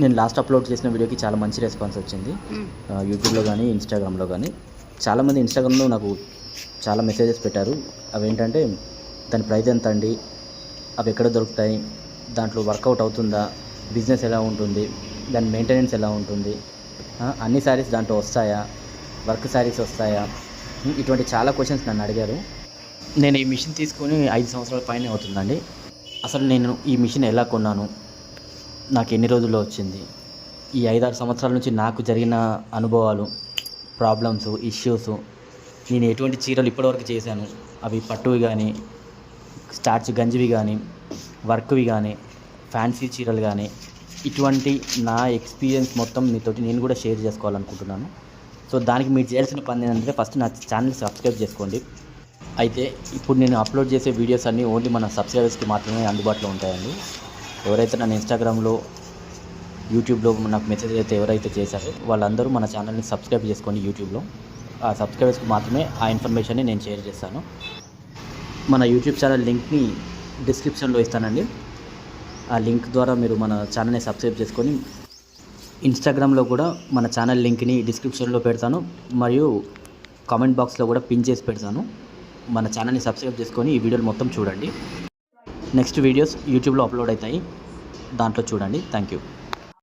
నేను last upload చేసిన వీడియోకి చాలా మంచి రెస్పాన్స్ వచ్చింది. యూట్యూబ్లో కానీ ఇన్స్టాగ్రామ్లో కానీ చాలామంది ఇన్స్టాగ్రామ్లో నాకు చాలా మెసేజెస్ పెట్టారు. అవి ఏంటంటే దాని ప్రైస్ ఎంత అండి? అవి ఎక్కడ దొరుకుతాయి? దాంట్లో వర్కౌట్ అవుతుందా? బిజినెస్ ఎలా ఉంటుంది? దాని మెయింటెనెన్స్ ఎలా ఉంటుంది? అన్ని శారీస్ దాంట్లో వస్తాయా? వర్క్ శారీస్ వస్తాయా? ఇటువంటి చాలా క్వశ్చన్స్ నన్ను అడిగారు. నేను ఈ మిషన్ తీసుకొని ఐదు సంవత్సరాల పైన అవుతుందండి. అసలు నేను ఈ మిషన్ ఎలా కొన్నాను? నాకు ఎన్ని రోజుల్లో వచ్చింది? ఈ ఐదారు సంవత్సరాల నుంచి నాకు జరిగిన అనుభవాలు ప్రాబ్లమ్స్ ఇష్యూస్ నేను ఎటువంటి చీరలు ఇప్పటివరకు చేశాను. అవి పట్టువి కానీ స్టార్చ్ గంజివి కానీ వర్క్వి కానీ ఫ్యాన్సీ చీరలు కానీ ఇటువంటి నా ఎక్స్పీరియన్స్ మొత్తం మీతోటి నేను కూడా షేర్ చేసుకోవాలనుకుంటున్నాను. సో దానికి మీరు చేయాల్సిన పని ఏంటంటే ఫస్ట్ నా ఛానల్ సబ్స్క్రైబ్ చేసుకోండి. అయితే ఇప్పుడు నేను అప్లోడ్ చేసే వీడియోస్ అన్నీ ఓన్లీ మన సబ్స్క్రైబర్స్కి మాత్రమే అందుబాటులో ఉంటాయండి. ఎవరైతే నన్ను ఇన్స్టాగ్రామ్లో యూట్యూబ్లో నాకు మెసేజ్ అయితే ఎవరైతే చేశారో వాళ్ళందరూ మన ఛానల్ని సబ్స్క్రైబ్ చేసుకోండి యూట్యూబ్లో ఆ సబ్స్క్రైబర్స్కి మాత్రమే ఆ ఇన్ఫర్మేషన్ని నేను షేర్ చేస్తాను. మన యూట్యూబ్ ఛానల్ లింక్ని డిస్క్రిప్షన్లో ఇస్తానండి. ఆ లింక్ ద్వారా మీరు మన ఛానల్ని సబ్స్క్రైబ్ చేసుకొని ఇన్స్టాగ్రామ్లో కూడా మన ఛానల్ లింక్ని డిస్క్రిప్షన్లో పెడతాను. మరియు కామెంట్ బాక్స్లో కూడా పిన్ చేసి పెడతాను. మన ఛానల్ని సబ్స్క్రైబ్ చేసుకొని ఈ వీడియోలు మొత్తం చూడండి. నెక్స్ట్ వీడియోస్ యూట్యూబ్లో అప్లోడ్ అవుతాయి. దాంట్లో చూడండి. Thank you